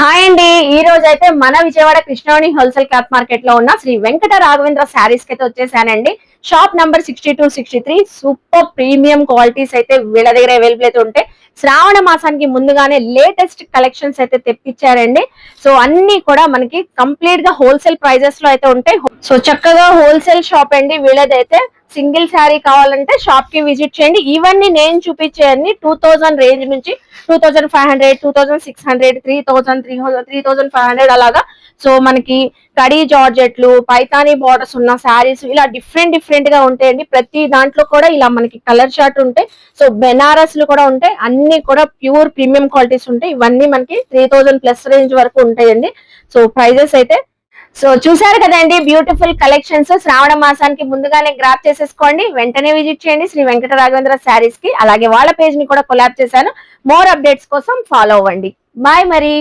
Hi అండి. ఈ రోజు అయితే మన విజయవాడ కృష్ణవాణి హోల్సేల్ క్లాత్ మార్కెట్లో ఉన్న శ్రీ వెంకట రాఘవేంద్ర శారీస్కి అయితే వచ్చేసానండి. Shop number sixty two sixty three. Super premium qualities అయితే వీళ్ళ దగ్గర అవైలబుల్ అయితే ఉంటాయి శ్రావణ మాసానికి ముందుగానే లేటెస్ట్ కలెక్షన్స్ అయితే తెప్పించారండి. సో అన్ని కూడా మనకి కంప్లీట్గా హోల్సేల్ ప్రైజెస్లో అయితే ఉంటాయి. సో చక్కగా హోల్సేల్ షాప్ అండి. వీళ్ళదైతే సింగిల్ శారీ కావాలంటే షాప్కి విజిట్ చేయండి. ఇవన్నీ నేను చూపించేయన్ని టూ థౌజండ్ రేంజ్ నుంచి two thousand five hundred two thousand six hundred three thousand three three thousand five hundred అలాగా. సో మనకి కడీ జార్జెట్లు పైతానీ బార్డర్స్ ఉన్న శారీస్ ఇలా డిఫరెంట్ డిఫరెంట్గా ఉంటాయండి. ప్రతి దాంట్లో కూడా ఇలా మనకి కలర్ షార్ట్ ఉంటాయి. సో బెనారస్లు కూడా ఉంటాయి. అన్ని కూడా ప్యూర్ ప్రీమియం క్వాలిటీస్ ఉంటాయి. ఇవన్నీ మనకి త్రీ ప్లస్ రేంజ్ వరకు ఉంటాయండి. సో ప్రైజెస్ అయితే సో చూసారు కదండి బ్యూటిఫుల్ కలెక్షన్స్ శ్రావణ మాసానికి ముందుగానే గ్రాప్ చేసేసుకోండి. వెంటనే విజిట్ చేయండి శ్రీ వెంకట రాఘవేంద్ర శారీస్కి. అలాగే వాళ్ళ పేజ్ని కూడా కొలాబ్ చేశాను. మోర్ అప్డేట్స్ కోసం ఫాలో అవ్వండి. బాయ్ మరి.